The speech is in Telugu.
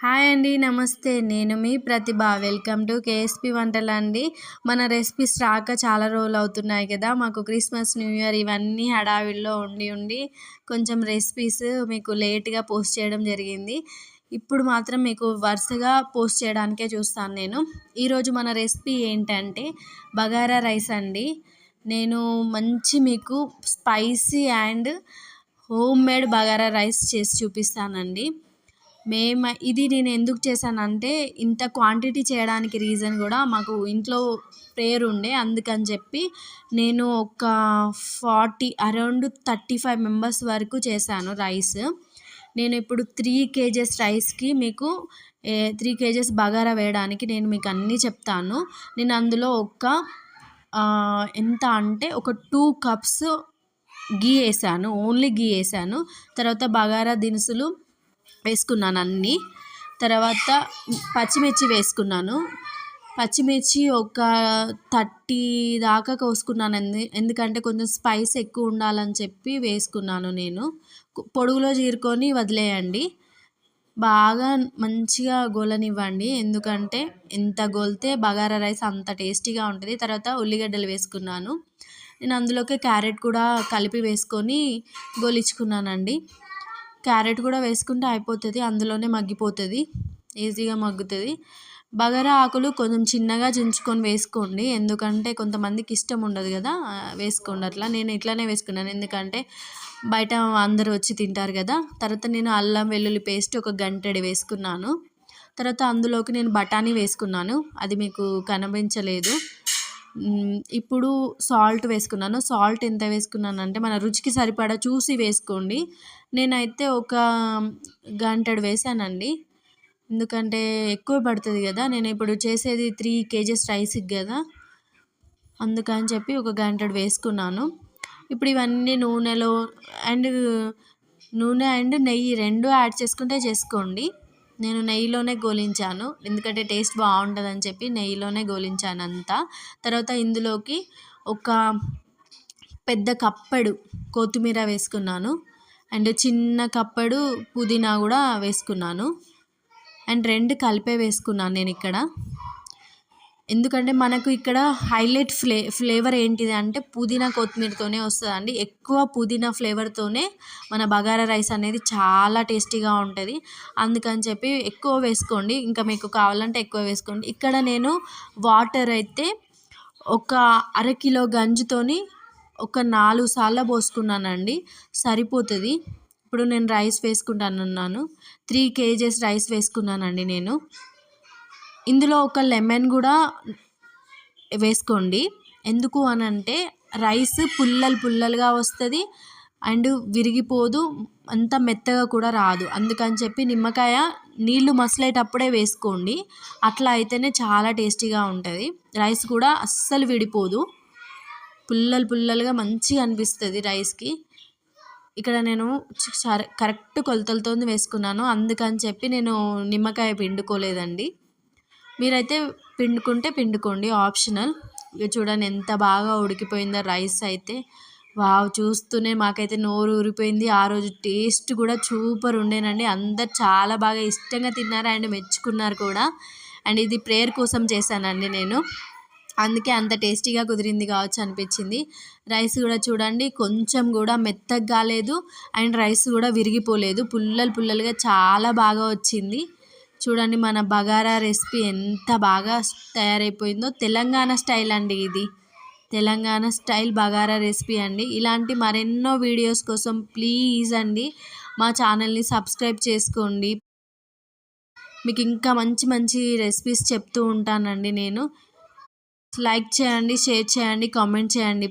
హాయ్ అండి నమస్తే. నేను మీ ప్రతిభ. వెల్కమ్ టు కేఎస్పి వంటలు అండి. మన రెసిపీస్ రాక చాలా రోజులు అవుతున్నాయి కదా. మాకు క్రిస్మస్ న్యూ ఇయర్ ఇవన్నీ హడావిడిలో ఉండి ఉండి కొంచెం రెసిపీస్ మీకు లేట్గా పోస్ట్ చేయడం జరిగింది. ఇప్పుడు మాత్రం మీకు వరుసగా పోస్ట్ చేయడానికే చూస్తాను నేను. ఈరోజు మన రెసిపీ ఏంటంటే బగారా రైస్ అండి. నేను మంచి మీకు spicy and home made bagara rice చేసి చూపిస్తానండి. మేము ఇది నేను ఎందుకు చేశానంటే ఇంత క్వాంటిటీ చేయడానికి రీజన్ కూడా మాకు ఇంట్లో ప్రేయర్ ఉండే అందుకని చెప్పి నేను ఒక forty around thirty five members వరకు చేశాను రైస్ నేను ఇప్పుడు త్రీ కేజెస్ రైస్కి మీకు త్రీ కేజెస్ బగారా వేయడానికి నేను మీకు అన్నీ చెప్తాను. నేను అందులో ఒక ఎంత అంటే ఒక టూ కప్స్ గీ వేసాను ఓన్లీ గీ వేసాను తర్వాత బగారా దినుసులు వేసుకున్నాను అన్నీ. తర్వాత పచ్చిమిర్చి వేసుకున్నాను. పచ్చిమిర్చి ఒక థర్టీ దాకా కోసుకున్నాను. ఎందు ఎందుకంటే కొంచెం స్పైస్ ఎక్కువ ఉండాలని చెప్పి వేసుకున్నాను నేను. పొడుగులో చీరుకొని వదిలేయండి. బాగా మంచిగా గోలనివ్వండి. ఎందుకంటే ఎంత గోలితే బగారా రైస్ అంత టేస్టీగా ఉంటుంది. తర్వాత ఉల్లిగడ్డలు వేసుకున్నాను. నేను అందులోకి క్యారెట్ కూడా కలిపి వేసుకొని గోలించుకున్నానండి. క్యారెట్ కూడా వేసుకుంటే అయిపోతుంది అందులోనే మగ్గిపోతుంది ఈజీగా మగ్గుతుంది. బగారా ఆకులు కొంచెం చిన్నగా చించుకొని వేసుకోండి ఎందుకంటే కొంతమందికి ఇష్టం ఉండదు కదా వేసుకోండి అట్లా. నేను ఇట్లానే వేసుకున్నాను ఎందుకంటే బయట అందరూ వచ్చి తింటారు కదా. తర్వాత నేను అల్లం వెల్లుల్లి పేస్ట్ ఒక గంటడి వేసుకున్నాను. తర్వాత అందులోకి నేను బఠానీ వేసుకున్నాను అది మీకు కనిపించలేదు. ఇప్పుడు సాల్ట్ వేసుకున్నాను. సాల్ట్ ఎంత వేసుకున్నాను అంటే మన రుచికి సరిపడా చూసి వేసుకోండి. నేనైతే ఒక గంటెడు వేసానండి. ఎందుకంటే ఎక్కువ పడుతుంది కదా నేను ఇప్పుడు చేసేది త్రీ కేజెస్ రైస్కి కదా. అందుకని చెప్పి ఒక గంటెడు వేసుకున్నాను. ఇప్పుడు ఇవన్నీ నూనెలో అండ్ నూనె అండ్ నెయ్యి రెండు యాడ్ చేసుకుంటే చేసుకోండి. నేను నెయ్యిలోనే గోలించాను. ఎందుకంటే టేస్ట్ బాగుంటుందని చెప్పి నెయ్యిలోనే గోలించాను అంతా తర్వాత ఇందులోకి ఒక పెద్ద కప్పడు కొత్తిమీర వేసుకున్నాను. అండ్ చిన్న కప్పడు పుదీనా కూడా వేసుకున్నాను. అండ్ రెండు కలిపే వేసుకున్నాను నేను ఇక్కడ. ఎందుకంటే మనకు ఇక్కడ హైలైట్ ఫ్లే ఫ్లేవర్ ఏంటిది అంటే పుదీనా కొత్తిమీరతోనే వస్తుందండి. ఎక్కువ పుదీనా ఫ్లేవర్తోనే మన బగారా రైస్ అనేది చాలా టేస్టీగా ఉంటుంది. అందుకని చెప్పి ఎక్కువ వేసుకోండి. ఇంకా మీకు కావాలంటే ఎక్కువ వేసుకోండి. ఇక్కడ నేను వాటర్ అయితే ఒక అరకిలో గంజుతోని ఒక నాలుగు సార్లు పోసుకున్నానండి. సరిపోతుంది. ఇప్పుడు నేను రైస్ వేసుకుంటానన్నాను. త్రీ కేజెస్ రైస్ వేసుకున్నానండి నేను. ఇందులో ఒక లెమన్ కూడా వేసుకోండి. ఎందుకు అని అంటే రైస్ పుల్లలు పుల్లలుగా వస్తుంది అండ్ విరిగిపోదు అంత మెత్తగా కూడా రాదు. అందుకని చెప్పి నిమ్మకాయ నీళ్ళు మసలేటప్పుడే వేసుకోండి. అట్లా అయితేనే చాలా టేస్టీగా ఉంటుంది. రైస్ కూడా అస్సలు విడిపోదు. పుల్లలు పుల్లలుగా మంచిగా అనిపిస్తుంది రైస్కి. ఇక్కడ నేను కరెక్ట్ కొలతలతో వేసుకున్నాను. అందుకని చెప్పి నేను నిమ్మకాయ పిండుకోలేదండి. మీరైతే పిండుకుంటే పిండుకోండి ఆప్షనల్ ఇక చూడండి ఎంత బాగా ఉడికిపోయిందో రైస్ అయితే. వావ్ చూస్తూనే మాకైతే నోరు ఊరిపోయింది. ఆ రోజు టేస్ట్ కూడా సూపర్ ఉండేనండి. అందరు చాలా బాగా ఇష్టంగా తిన్నారు అండ్ మెచ్చుకున్నారు కూడా. అండ్ ఇది ప్రేయర్ కోసం చేశానండి నేను. అందుకే అంత టేస్టీగా కుదిరింది కావచ్చు అనిపించింది. రైస్ కూడా చూడండి కొంచెం కూడా మెత్తగా కాలేదు. అండ్ రైస్ కూడా విరిగిపోలేదు. పుల్లలు పుల్లలుగా చాలా బాగా వచ్చింది. చూడండి మన బగారా రెసిపీ ఎంత బాగా తయారైపోయిందో. తెలంగాణ స్టైల్ అండి ఇది. తెలంగాణ స్టైల్ బగారా రెసిపీ అండి. ఇలాంటి మరెన్నో వీడియోస్ కోసం ప్లీజ్ అండి మా ఛానల్ని సబ్స్క్రైబ్ చేసుకోండి. మీకు ఇంకా మంచి మంచి రెసిపీస్ చెప్తూ ఉంటానండి నేను. లైక్ చేయండి షేర్ చేయండి కామెంట్ చేయండి.